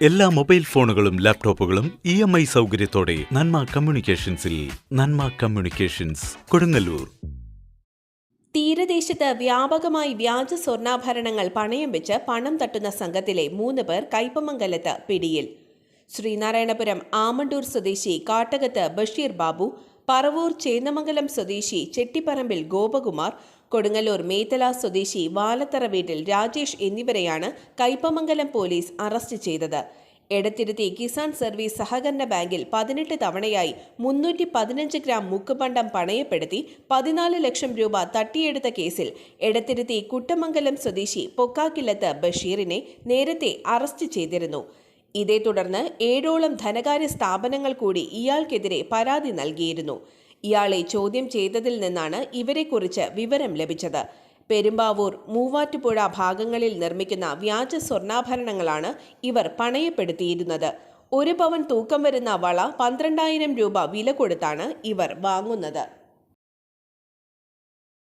എല്ലാ മൊബൈൽ ഫോണുകളും ലാപ്ടോപ്പുകളും ഇ എം ഐ സൗകര്യത്തോടെ നന്മ കമ്മ്യൂണിക്കേഷൻസിൽ നന്മ കമ്മ്യൂണിക്കേഷൻസ് കൊടുങ്ങല്ലൂർ. തീരദേശത്ത് വ്യാപകമായി വ്യാജ സ്വർണാഭരണങ്ങൾ പണയം വെച്ച് പണം തട്ടുന്ന സംഘത്തിലെ മൂന്ന് പേർ കൈപ്പമംഗലത്ത് പിടിയിൽ. ശ്രീനാരായണപുരം ആമണ്ടൂർ സ്വദേശി കാട്ടകത്ത് ബഷീർ ബാബു പറവൂർ ചേന്നമംഗലം സ്വദേശി ചെട്ടിപ്പറമ്പിൽ ഗോപകുമാർ കൊടുങ്ങല്ലൂർ മേത്തല സ്വദേശി വാലത്തറ വീട്ടിൽ രാജേഷ് എന്നിവരെയാണ് കൈപ്പമംഗലം പോലീസ് അറസ്റ്റ് ചെയ്തത്. എടത്തിരുത്തി കിസാൻ സർവീസ് സഹകരണ ബാങ്കിൽ പതിനെട്ട് തവണയായി മുന്നൂറ്റി പതിനഞ്ച് ഗ്രാം മുക്കുപണ്ടം പണയപ്പെടുത്തി പതിനാല് ലക്ഷം രൂപ തട്ടിയെടുത്ത കേസിൽ എടത്തിരുത്തി കുട്ടമംഗലം സ്വദേശി പൊക്കാക്കില്ലത്ത് ബഷീറിനെ നേരത്തെ അറസ്റ്റ് ചെയ്തിരുന്നു. ഇതേ തുടർന്ന് ഏഴോളം ധനകാര്യ സ്ഥാപനങ്ങൾ കൂടി ഇയാൾക്കെതിരെ പരാതി നൽകിയിരുന്നു. ഇയാളെ ചോദ്യം ചെയ്തതിൽ നിന്നാണ് ഇവരെക്കുറിച്ച് വിവരം ലഭിച്ചത്. പെരുമ്പാവൂർ മൂവാറ്റുപുഴ ഭാഗങ്ങളിൽ നിർമ്മിക്കുന്ന വ്യാജ സ്വർണാഭരണങ്ങളാണ് ഇവർ പണയപ്പെടുത്തിയിരുന്നത്. ഒരു പവൻ തൂക്കം വരുന്ന വള പന്ത്രണ്ടായിരം രൂപ വില കൊടുത്താണ് ഇവർ വാങ്ങുന്നത്.